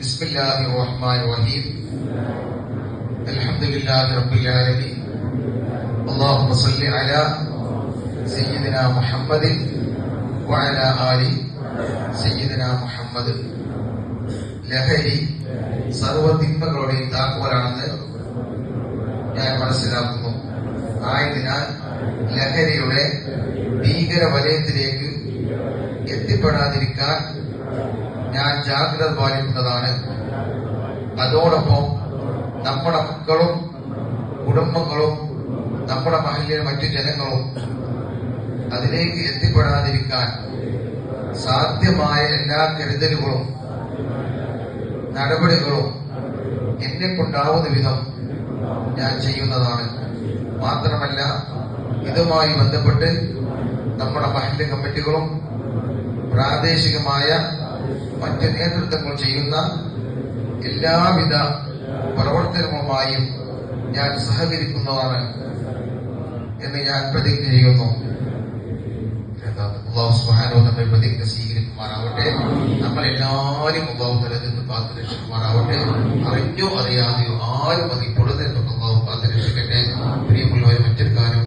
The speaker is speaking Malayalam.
بسم الله الرحمن الرحيم الحمد لله رب العالمين اللهم صل على سيدنا محمد وعلى آل سيدنا محمد ലഹരി സർവതിന്മകളുടെയും താക്കോലാണെന്ന് ഞാൻ മനസ്സിലാക്കുന്നു ആയതിനാൽ ലഹരിയുടെ ഭീകര വലയത്തിലേക്ക് എത്തിപ്പെടാതിരിക്കാൻ ഞാൻ ജാഗ്രത പാലിക്കുന്നതാണ്. അതോടൊപ്പം നമ്മുടെ മക്കളും കുടുംബങ്ങളും നമ്മുടെ മഹലിലെ മറ്റു ജനങ്ങളും അതിലേക്ക് എത്തിപ്പെടാതിരിക്കാൻ സാധ്യമായ എല്ലാ കരുതലുകളും നടപടികളും എന്നെ കൊണ്ടാവുന്ന വിധം ഞാൻ ചെയ്യുന്നതാണ്. മാത്രമല്ല ഇതുമായി ബന്ധപ്പെട്ട് നമ്മുടെ മഹല്ല് കമ്മിറ്റികളും പ്രാദേശികമായ മറ്റ് നേതൃത്വങ്ങൾ ചെയ്യുന്ന എല്ലാവിധ പ്രവർത്തനങ്ങളുമായും ഞാൻ സഹകരിക്കുന്നതാണ് എന്ന് ഞാൻ പ്രതിജ്ഞ ചെയ്യുന്നു. പ്രതിജ്ഞ സ്വീകരിക്കുമാറാവട്ടെ. നമ്മൾ എല്ലാവരും നിന്ന് കാത്തു രക്ഷിക്കുമാറാവട്ടെ അറിഞ്ഞോ അറിയാതെയോ ആരും അതിൽ